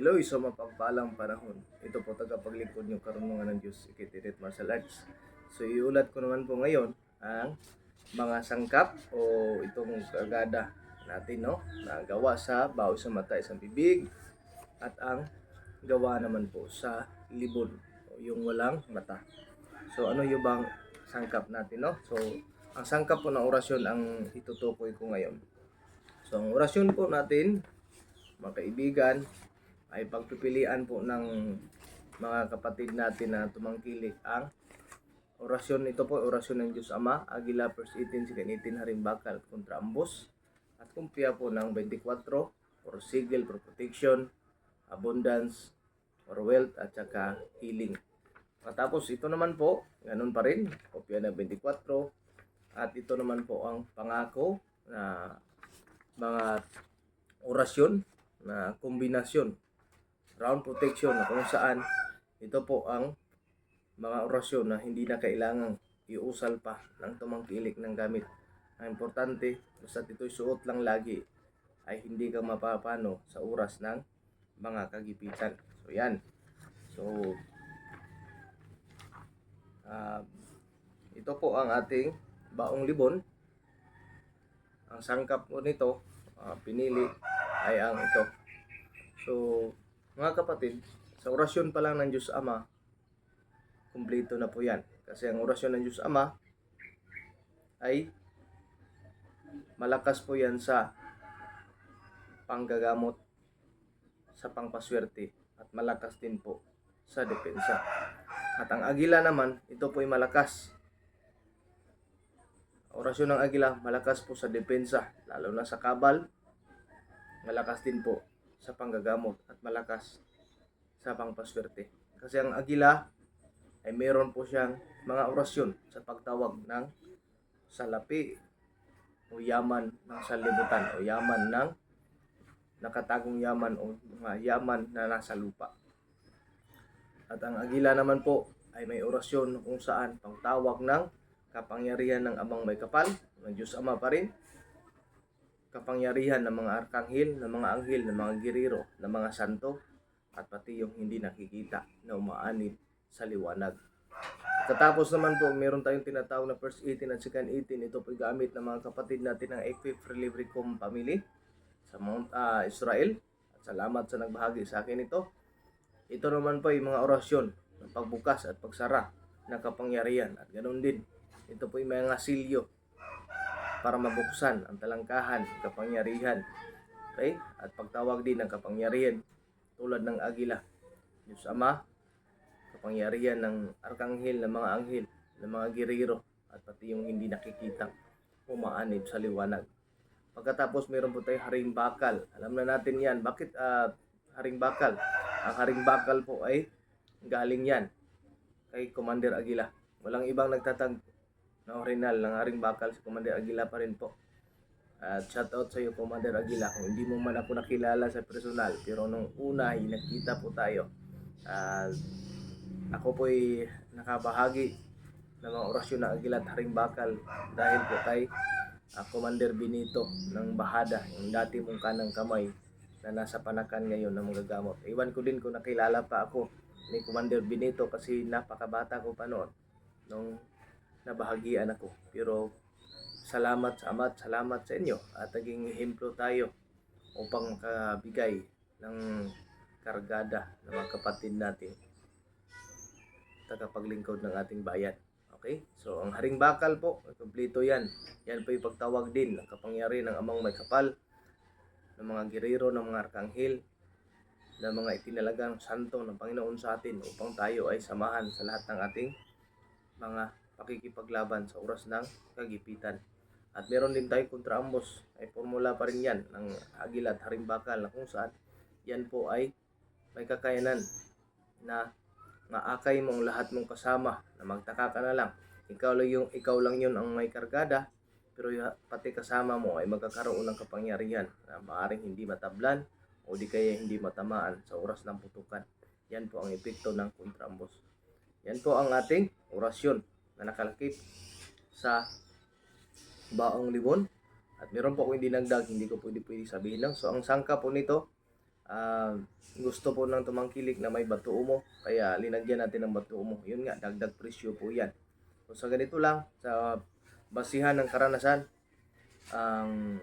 Hello, iso mapagpalang panahon. Ito po tagapaglingkod yung karunungan ng Diyos, Ikitirit Martial Arts. So, iulat ko naman po ngayon ang mga sangkap o itong kagada natin, no? Na gawa sa baw sa mata, isang bibig, at ang gawa naman po sa libon, yung walang mata. So, ano yung bang sangkap natin, no? So, ang sangkap po ng orasyon ang itutukoy ko ngayon. So, ang orasyon po natin, mga kaibigan, ay pagpipilian po ng mga kapatid natin na tumangkilik ang orasyon. Ito po, orasyon ng Diyos Ama, Agila, verse 18, sikan 18, Harimbakal, kontra ambos, at kumpya po ng 24, for sigil, for protection, abundance, for wealth, at saka healing. Katapos ito naman po, ganun pa rin, kopya ng 24, at ito naman po ang pangako na mga orasyon na kombinasyon round protection na kung saan ito po ang mga orasyon na hindi na kailangang iusal pa ng tumangkilik ng gamit. Ang importante, basta ito'y suot lang lagi, ay hindi ka mapapano sa oras ng mga kagipitan. So yan. So, ah, ito po ang ating baong libon. Ang sangkap po nito, ah, pinili ay ang ito. So, mga kapatid, sa orasyon pa lang ng Diyos Ama, kumpleto na po yan. Kasi ang orasyon ng Diyos Ama ay malakas po yan sa panggagamot, sa pangpaswerte, at malakas din po sa depensa. At ang agila naman, ito po ay malakas. Orasyon ng agila, malakas po sa depensa, lalo na sa kabal, malakas din po sa panggagamot at malakas sa pangpaswerte. Kasi ang agila ay meron po siyang mga orasyon sa pagtawag ng salapi o yaman ng sanlibutan o yaman ng nakatagong yaman o mga yaman na nasa lupa. At ang agila naman po ay may orasyon kung saan pangtawag ng kapangyarihan ng amang may kapal, ng Diyos Ama pa rin, kapangyarihan ng mga arkanghel, ng mga anghel, ng mga giriro, ng mga santo, at pati yung hindi nakikita na umaanib sa liwanag. Katapos naman po, meron tayong tinatawag na first 18 at second 18. Ito po gamit ng mga kapatid natin ng Equip Relibricum Family sa Mount ah, Israel. At salamat sa nagbahagi sa akin ito. Ito naman po yung mga orasyon ng pagbukas at pagsara ng kapangyarihan. At ganoon din, ito po yung mga silyo para mabuksan ang talangkahan, kapangyarihan. Okay? At pagtawag din ng kapangyarihan tulad ng agila. Diyos Ama, kapangyarihan ng arkanghel, ng mga anghel, ng mga giriro, at pati yung hindi nakikita umaanib sa liwanag. Pagkatapos meron po tayong haring bakal. Alam na natin yan. Bakit ah, haring bakal? Ang haring bakal po ay galing yan kay Commander Aguila. Walang ibang nagtatag na orinal ng haring bakal si Commander Aguila pa rin po. At shout out sa iyo Commander Aguila kung hindi mo man ako nakilala sa personal pero nung una ay nakita po tayo. At ako po ay nakabahagi ng mga orasyon ng Aguila at haring bakal dahil po kay ah, Commander Benito ng Bahada, yung dati mong kanang kamay na nasa panakan ngayon ng mga gamot. Iwan ko din kung nakilala pa ako ni Commander Benito kasi napakabata ko pa noon nung nabahagian ako. Pero salamat sa Ama at salamat sa inyo at naging ehemplo tayo upang makabigay ng kargada ng mga kapatid natin tagapaglingkod ng ating bayan. Okay? So, ang haring bakal po, kompleto yan. Yan po yung pagtawag din ng kapangyari ng amang may kapal, ng mga girero, ng mga arkanghel, ng mga itinalagang santo ng Panginoon sa atin upang tayo ay samahan sa lahat ng ating mga pakikipaglaban sa oras ng kagipitan. At meron din tayo kontra ambos, ay formula pa rin yan ng agila at haring bakal na kung saan yan po ay may kakayanan na maakay mo ang lahat mong kasama na magtaka ka na lang. Ikaw lang yung ikaw lang yun ang may kargada pero pati kasama mo ay magkakaroon ng kapangyarihan na maaring hindi matablan o di kaya hindi matamaan sa oras ng putukan. Yan po ang epekto ng kontrambos. Yan po ang ating orasyon na nakalakip sa baong libon. At meron po ako hindi nagdag, hindi ko pwede pwede sabihin lang. So ang sangka po nito ah, gusto po ng tumangkilik na may batuumo, kaya linagyan natin ng batuumo. Yun nga, dagdag presyo po yan. So sa ganito lang, sa basihan ng karanasan, ang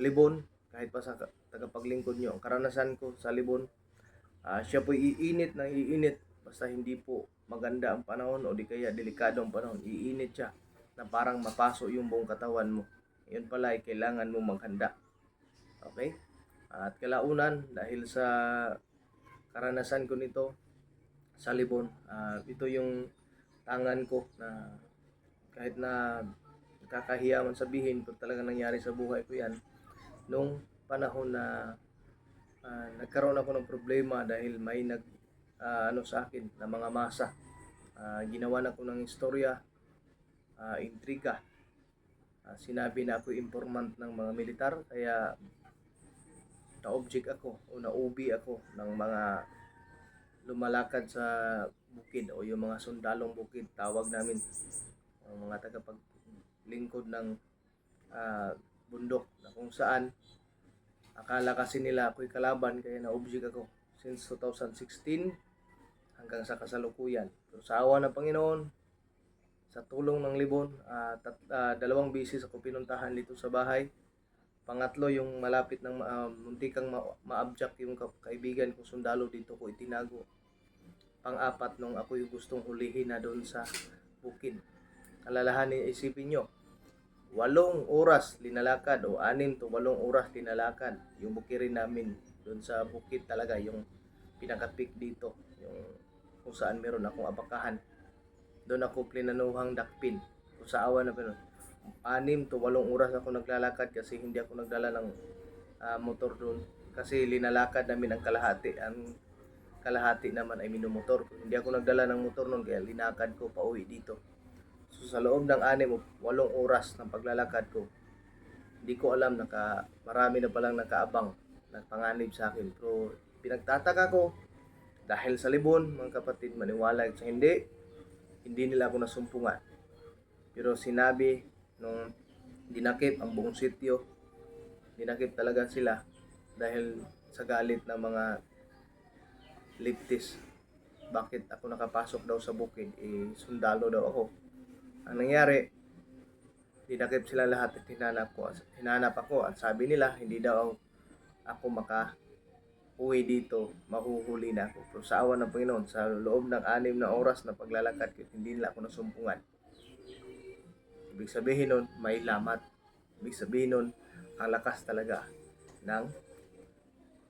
libon, kahit pa sa tagapaglingkod nyo, ang karanasan ko sa libon, ah, siya po iinit ng iinit, basta hindi po maganda ang panahon o di kaya delikado ang panahon, iinit siya na parang mapaso yung buong katawan mo. Yun pala ay kailangan mo maghanda. Okay? At kalaunan, dahil sa karanasan ko nito sa Libon, ah, ito yung tangan ko na kahit na nakakahiya man sabihin kung talaga nangyari sa buhay ko yan, nung panahon na ah, nagkaroon ako ng problema dahil may nag ah, ano sa akin na mga masa. Ah, ginawa na ko ng istorya, ah, intriga. Ah, sinabi na ako informant ng mga militar kaya na-object ako o na-ubi ako ng mga lumalakad sa bukid o yung mga sundalong bukid tawag namin ang mga tagapaglingkod ng ah, bundok na kung saan akala kasi nila ako'y kalaban kaya na-object ako since 2016 hanggang sa kasalukuyan. Pero sa awa ng Panginoon, sa tulong ng Libon, ah, tat, ah, dalawang bisis ako pinuntahan dito sa bahay. Pangatlo, yung malapit ng uh, muntikang ma- ma-abject yung ka- kaibigan kong sundalo dito ko itinago. Pang-apat, nung ako yung gustong hulihin na doon sa bukid. Alalahanin, isipin nyo, walong oras linalakad o anim to walong oras linalakad yung bukirin namin doon sa bukid talaga yung pinaka-peak dito yung kung saan meron akong abakahan. Doon ako plinanuhang dakpin. Kung sa awa na pinun anim to walong oras ako naglalakad kasi hindi ako nagdala ng ah, motor doon. Kasi linalakad namin ang kalahati. Ang kalahati naman ay minumotor hindi ako nagdala ng motor noon kaya linakad ko pa uwi dito. So sa loob ng anim o walong oras ng paglalakad ko hindi ko alam naka marami na palang nakaabang nagpanganib sa akin. Pero pinagtataka ko dahil sa libon mga kapatid maniwala sa hindi hindi nila ako nasumpungan. Pero sinabi nung dinakip ang buong sityo dinakip talaga sila dahil sa galit ng mga liptis. Bakit ako nakapasok daw sa bukid? Eh sundalo daw ako. Ang nangyari dinakip sila lahat at hinanap ko hinanap ako at sabi nila hindi daw ako maka uwi dito mahuhuli na ako. Pero sa awa ng Panginoon sa loob ng anim na oras na paglalakad ko hindi nila ako nasumpungan. Ibig sabihin nun may lamat. Ibig sabihin nun ang lakas talaga ng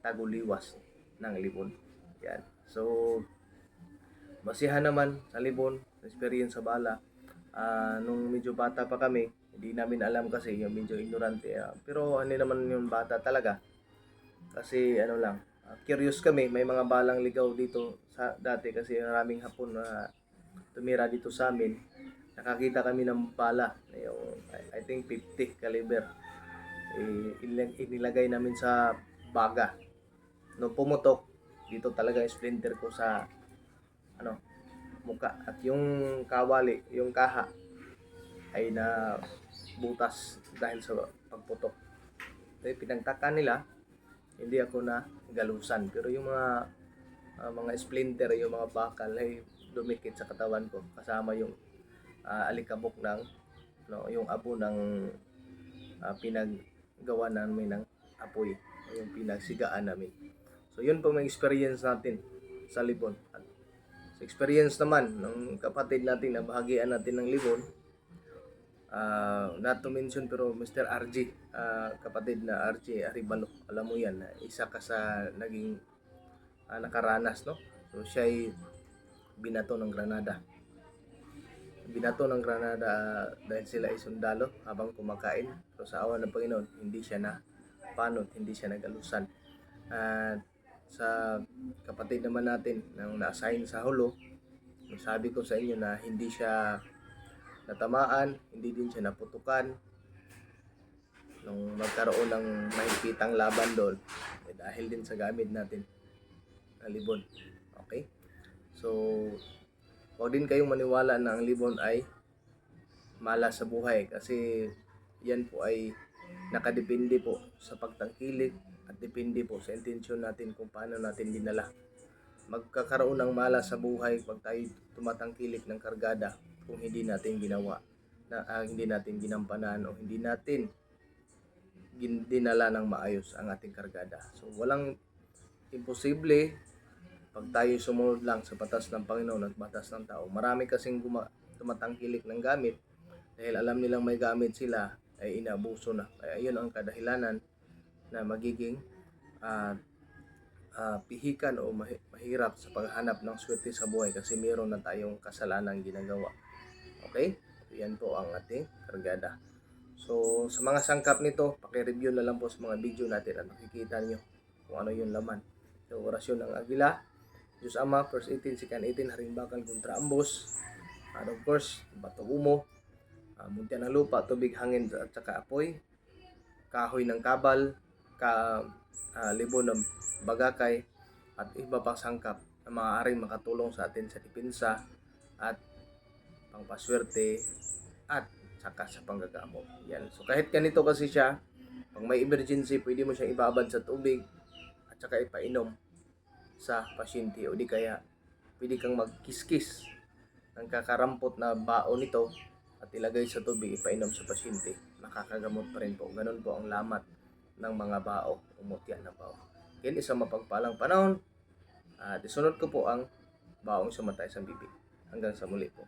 taguliwas ng libon. Yan. So basihan naman sa libon experience sa bala. Ah, nung medyo bata pa kami hindi namin alam kasi yung medyo ignorante. Ah. pero ano naman yung bata talaga? Kasi ano lang ah, curious kami may mga balang ligaw dito sa dati kasi maraming hapon na tumira dito sa amin. Nakakita kami ng bala yung I, think 50 caliber. Eh, ilag- inilagay namin sa baga. Nung pumutok dito talaga yung splinter ko sa ano muka. At yung kawali yung kaha ay na butas dahil sa pagputok. Eh, pinagtaka nila hindi ako na galusan. Pero yung mga ah, mga splinter yung mga bakal ay dumikit sa katawan ko. Kasama yung ah, alikabok ng no, yung abo ng ah, pinaggawa namin ng apoy. Yung pinagsigaan namin. So yun po may experience natin sa Libon. At experience naman ng kapatid natin na bahagian natin ng Libon Ah, not to mention pero Mr. RG, ah, kapatid na RG Aribalo, alam mo yan, na isa ka sa naging ah, nakaranas, no? So siya ay binato ng Granada. Binato ng Granada ah, dahil sila ay sundalo habang kumakain. So sa awa ng Panginoon, hindi siya na panot, hindi siya nagalusan. At sa kapatid naman natin nang na-assign sa hulo, sabi ko sa inyo na hindi siya natamaan, hindi din siya naputukan. Nung magkaroon ng mahigpitang laban doon, eh, dahil din sa gamit natin na libon. Okay? So, huwag din kayong maniwala na ang libon ay malas sa buhay kasi yan po ay nakadepende po sa pagtangkilik At depende po sa intensyon natin kung paano natin dinala. Magkakaroon ng malas sa buhay pag tayo tumatangkilik ng kargada kung hindi natin ginawa na ah, hindi natin ginampanan o hindi natin dinala ng maayos ang ating kargada. So walang imposible pag tayo sumunod lang sa batas ng Panginoon at batas ng tao. Marami kasing guma- tumatangkilik ng gamit dahil alam nilang may gamit sila ay inaabuso na. Kaya yun ang kadahilanan na magiging ah, ah, pihikan o mahi- mahirap sa paghanap ng swerte sa buhay kasi meron na tayong kasalanan ginagawa. Okay? So, yan po ang ating kargada. So, sa mga sangkap nito, paki-review na lang po sa mga video natin at makikita nyo kung ano yung laman. So, orasyon ng Agila, Diyos Ama, verse 18, Sikan 18, Harimbakan kontra Ambos, and of course, Bato Umo, uh, Muntian ng Lupa, Tubig, Hangin, at saka Apoy, Kahoy ng Kabal, ka, ah, Libon ng Bagakay, at iba pang sangkap na maaaring makatulong sa atin sa depensa at pangpaswerte at saka sa panggagamot. Yan. So kahit ganito kasi siya, pag may emergency, pwede mo siyang ibabad sa tubig at saka ipainom sa pasyente o di kaya pwede kang magkiskis ng kakarampot na baon nito at ilagay sa tubig, ipainom sa pasyente. Makakagamot pa rin po. Ganun po ang lamat ng mga bao o mutya na bao. Yan isang mapagpalang panahon. At isunod ko po ang baong sumatay sa bibig. Hanggang sa muli po.